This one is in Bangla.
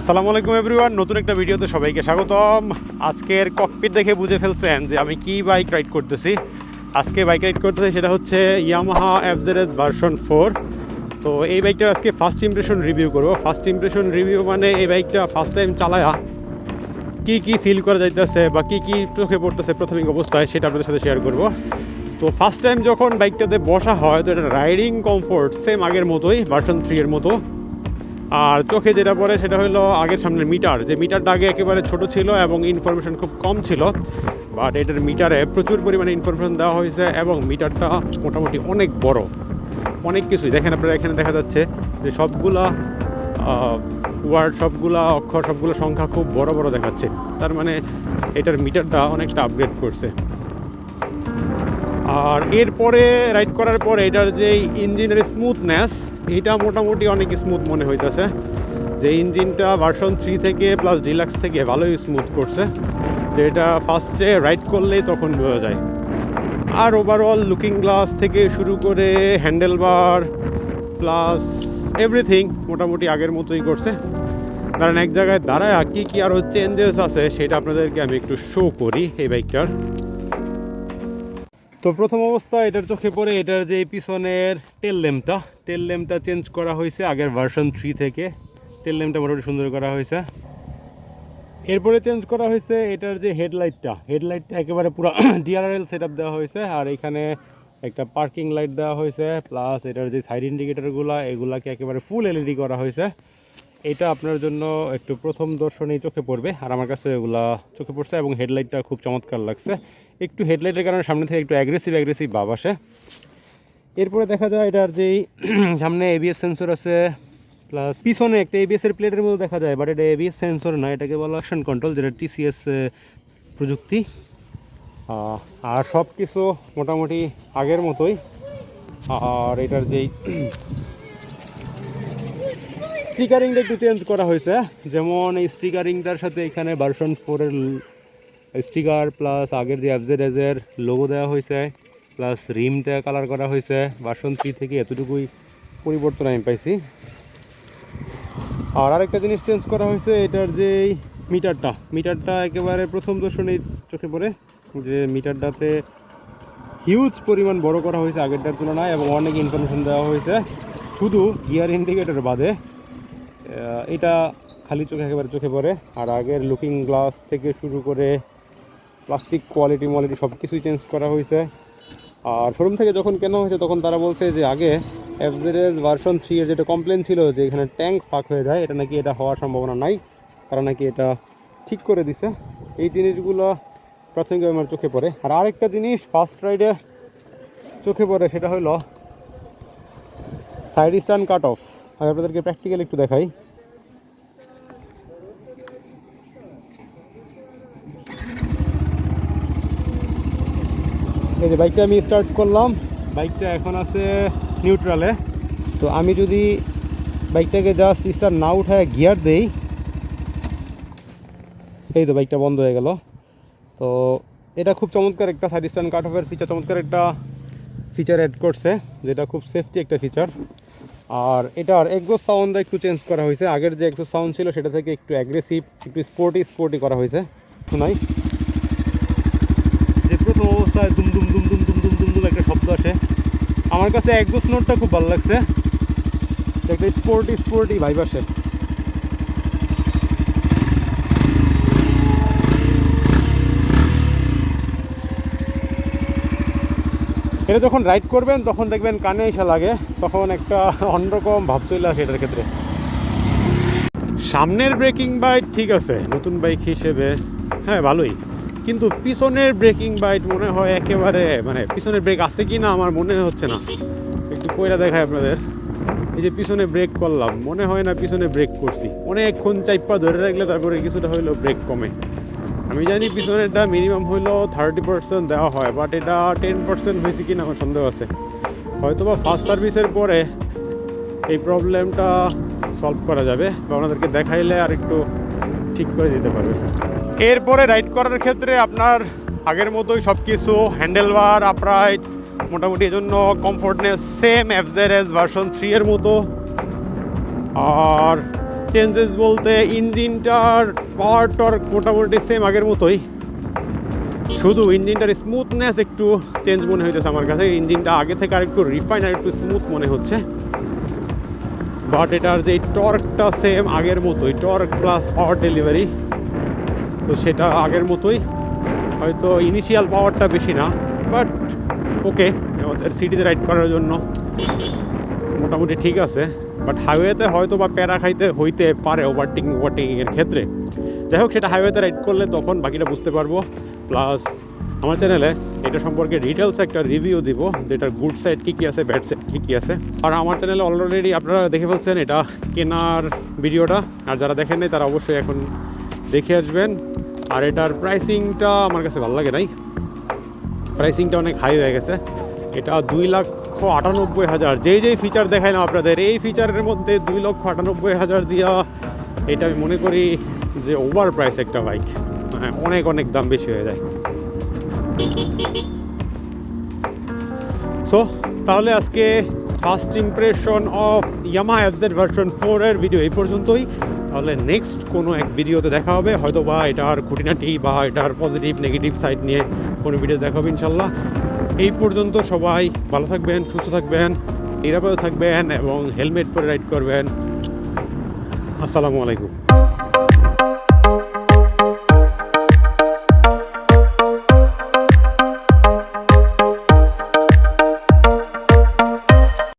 আসসালামু আলাইকুম এভরিওয়ান, নতুন একটা ভিডিওতে সবাইকে স্বাগতম। আজকের ককপিট দেখে বুঝে ফেলছেন যে আমি কি বাইক রাইড করতেছি। আজকে বাইক রাইড করতেছি সেটা হচ্ছে ইয়ামাহা এফজেডএস ভার্সন ফোর তো এই বাইকটার আজকে ফার্স্ট ইমপ্রেশন রিভিউ করব। ফার্স্ট ইমপ্রেশন রিভিউ মানে এই বাইকটা ফার্স্ট টাইম চালায়া কি কি ফিল করা যাইতেছে বা কি কী চোখে পড়তেছে প্রাথমিক অবস্থায় সেটা আপনাদের সাথে শেয়ার করব। তো ফার্স্ট টাইম যখন বাইকটাতে বসা হয়, তো এটা রাইডিং কমফোর্ট সেম আগের মতোই ভার্সন থ্রি এর মতো। আর চোখে যেটা পড়ে সেটা হলো আগের সামনের মিটার। যে মিটারটা আগে একেবারে ছোট ছিল এবং ইনফরমেশন খুব কম ছিল বাট এটার মিটারে প্রচুর পরিমাণে ইনফরমেশন দেওয়া হয়েছে এবং মিটারটা মোটামুটি অনেক বড়। অনেক কিছুই। দেখেন আপনারা, এখানে দেখা যাচ্ছে যে সবগুলা ওয়ার্ড সবগুলা অক্ষর সবগুলো সংখ্যা খুব বড় বড় দেখাচ্ছে। তার মানে এটার মিটারটা অনেকটা আপগ্রেড করছে। আর এরপরে রাইড করার পরে এটার যে ইঞ্জিনের স্মুথনেস এটা মোটামুটি অনেক স্মুথ মনে হইতেছে। যে ইঞ্জিনটা ভার্সন থ্রি থেকে প্লাস ডিলাক্স থেকে ভালোই স্মুথ করছে। যে এটা ফার্স্টে রাইড করলেই তখন বোঝা যায়। আর ওভারঅল লুকিং গ্লাস থেকে শুরু করে হ্যান্ডেল বার প্লাস এভরিথিং মোটামুটি আগের মতোই করছে। কারণ এক জায়গায় দাঁড়ায় কী কী আরও চেঞ্জেস আছে সেটা আপনাদেরকে আমি একটু শো করি এই বাইকটার তো প্রথম অবস্থা, এটার চোখে পড়ে এটার যে পিছনের টেল ল্যাম্পটা টেল ল্যাম্পটা চেঞ্জ করা হয়েছে আগের ভার্সন থ্রি থেকে। টেল ল্যাম্পটা মোটামুটি সুন্দর করা হয়েছে। এরপরে চেঞ্জ করা হয়েছে এটার যে হেডলাইটটা হেডলাইটটা একেবারে পুরো ডিআরএল সেট দেওয়া হয়েছে, আর এখানে একটা পার্কিং লাইট দেওয়া হয়েছে প্লাস এটার যে সাইড ইন্ডিকেটারগুলো এগুলাকে একেবারে ফুল এলইডি করা হয়েছে। এটা আপনার জন্য একটু প্রথম দর্শনেই চোখে পড়বে। আর আমার কাছে এগুলা চোখে পড়ছে এবং হেডলাইটটা খুব চমৎকার লাগছে। একটু হেডলাইটের কারণে সামনে থেকে একটু অ্যাগ্রেসিভ অ্যাগ্রেসিভ ভাব আসে। এরপরে দেখা যায় এটার যেই সামনে এবিএস সেন্সর আছে প্লাস পিছনে একটা এবিএস এর প্লেটের মধ্যে দেখা যায় বাট এটা এবিএস সেন্সর না, এটাকে বলা অ্যাকশন কন্ট্রোল যেটা টিসিএস প্রযুক্তি। আর সব কিছু মোটামুটি আগের মতোই। আর এটার যেই স্টিকারিংটা একটু চেঞ্জ করা হয়েছে। যেমন এই স্টিকারিংটার সাথে এখানে ভার্সন ফোরের স্টিকার প্লাস আগের যে অ্যাবজেড লোগো দেওয়া হয়েছে প্লাস রিমটা কালার করা হয়েছে। ভার্সন থ্রি থেকে এতটুকুই পরিবর্তন আমি পাইছি। আর আরেকটা জিনিস চেঞ্জ করা হয়েছে, এটার যে মিটারটা মিটারটা একেবারে প্রথম দর্শনেই চোখে পড়ে। যে মিটারটাতে হিউজ পরিমাণ বড় করা হয়েছে আগেরটার তুলনায়, এবং অনেক ইনফরমেশন দেওয়া হয়েছে। শুধু গিয়ার ইন্ডিকেটর বাদে এটা খালি চোখে একেবারে চোখে পড়ে। আর আগের লুকিং গ্লাস থেকে শুরু করে প্লাস্টিক কোয়ালিটি মোয়ালিটি সব কিছুই চেঞ্জ করা হয়েছে। আর শোরুম থেকে যখন কেনা হয়েছে, তখন তারা বলছে যে আগে এফজেডএস ভার্সন থ্রি এর যেটা কমপ্লেন ছিল যে এখানে ট্যাঙ্ক ফাঁক হয়ে যায়, এটা নাকি এটা হওয়ার সম্ভাবনা নাই। তারা নাকি এটা ঠিক করে দিছে। এই জিনিসগুলো প্রাথমিকভাবে আমার চোখে পড়ে। আর আরেকটা জিনিস ফার্স্ট রাইডে চোখে পড়ে, সেটা হলো সাইড স্ট্যান্ড কাট অফ আমি আপনাদেরকে প্র্যাকটিক্যাল একটু দেখাই। এই যে বাইকটা আমি স্টার্ট করলাম। বাইকটা এখন আছে নিউট্রালে তো আমি যদি বাইকটাকে জাস্ট স্টার্ট না উঠায় গিয়ার দেই এই তো বাইকটা বন্ধ হয়ে গেল। তো এটা খুব চমৎকার একটা সাইড স্ট্যান্ড কাট অফের ফিচার চমৎকার একটা ফিচার অ্যাড করছে যেটা খুব সেফটি একটা ফিচার আর এটার এক্সো সাউন্ডটা একটু চেঞ্জ করা হয়েছে। আগের যে এক্সো সাউন্ড ছিল, সেটা থেকে একটু অ্যাগ্রেসিভ একটু স্পোর্টি স্পোর্টি করা হয়েছে। শোনাই। যে প্রথম অবস্থায় দুম দুম দুম দুম দুম দুম দুম দুম একটা শব্দ আসে। আমার কাছে একদোস নোটটা খুব ভালো লাগছে। একটা স্পোর্টি স্পোর্টি ভাইব আসে। এটা যখন রাইড করবেন, তখন দেখবেন কানে এসে লাগে। তখন একটা অন্যরকম ভাব চলে আসে এটার ক্ষেত্রে। সামনের ব্রেকিং বাইক ঠিক আছে, নতুন বাইক হিসেবে। হ্যাঁ ভালোই। কিন্তু পিছনের ব্রেকিং বাইট মনে হয় একেবারে মানে পিছনের ব্রেক আছে কি না আমার মনে হচ্ছে না। একটু কইরা দেখায় আপনাদের। এই যে পিছনে ব্রেক করলাম, মনে হয় না পিছনে ব্রেক করছি। অনেকক্ষণ চাইপা ধরে রাখলে তারপরে কিছুটা হইল ব্রেক কমে। আমি জানি পিছনেরটা মিনিমাম হইল থার্টি পার্সেন্ট দেওয়া হয় বাট এটা টেন পার্সেন্ট হয়েছে কিনা আমার সন্দেহ আছে। হয়তো বা ফার্স্ট সার্ভিসের পরে এই প্রবলেমটা সলভ করা যাবে, বা ওনাদেরকে দেখাইলে আর একটু ঠিক করে দিতে পারবে। এরপরে রাইড করার ক্ষেত্রে আপনার আগের মতোই সব কিছু হ্যান্ডেল বার আপরাইট মোটামুটি এজন্য comfortness same as version three এর মতো। আর চেঞ্জেস বলতে ইঞ্জিনটার পাওয়ার টর্ক মোটামুটি সেম আগের মতোই। শুধু ইঞ্জিনটার স্মুথনেস একটু চেঞ্জ মনে হইতেছে আমার কাছে। ইঞ্জিনটা আগে থেকে আরেকটু রিফাইন আর একটু স্মুথ মনে হচ্ছে। বাট এটার যে টর্কটা সেম আগের মতোই টর্ক প্লাস পাওয়ার ডেলিভারি তো সেটা আগের মতোই। হয়তো ইনিশিয়াল পাওয়ারটা বেশি না বাট ওকে আমাদের সিটিতে রাইড করার জন্য। মোটামুটি ঠিক আছে। বাট হাইওয়েতে হয়তো বা প্যারা খাইতে হইতে পারে ওভারটেকিং ওভারটেকিংয়ের ক্ষেত্রে। যাই হোক, সেটা হাইওয়েতে রাইড করলে তখন বাকিটা বুঝতে পারব। প্লাস আমার চ্যানেলে এটা সম্পর্কে ডিটেলস একটা রিভিউ দিব, যেটার গুড সাইড কী কী আছে ব্যাড সাইড কী কী আছে। আর আমার চ্যানেলে অলরেডি আপনারা দেখে ফেলছেন এটা কেনার ভিডিওটা আর যারা দেখেন নাই, তারা অবশ্যই এখন দেখে আসবেন। আর এটার প্রাইসিংটা আমার কাছে ভালো লাগে নাই। প্রাইসিংটা অনেক হাই হয়ে গেছে। এটা দুই লক্ষ আটানব্বই হাজার। যেই যেই ফিচার না আপনাদের, এই ফিচারের মধ্যে দুই লক্ষ আটানব্বই হাজার দিয়া এটা আমি মনে করি যে ওভার প্রাইস একটা বাইক হ্যাঁ অনেক অনেক দাম বেশি হয়ে যায়। সো তাহলে আজকে first impression of Yamaha FZ version ফোরের ভিডিও এই পর্যন্তই। তাহলে নেক্সট কোনো এক ভিডিওতে দেখা হবে। হয়তো বা এটার খুঁটিনাটি বা এটার পজিটিভ নেগেটিভ সাইড নিয়ে কোনো ভিডিও দেখা হবে ইনশাল্লাহ। এই পর্যন্ত সবাই ভালো থাকবেন, সুস্থ থাকবেন, নিরাপদে থাকবেন এবং হেলমেট পরে রাইড করবেন। আসসালামু আলাইকুম।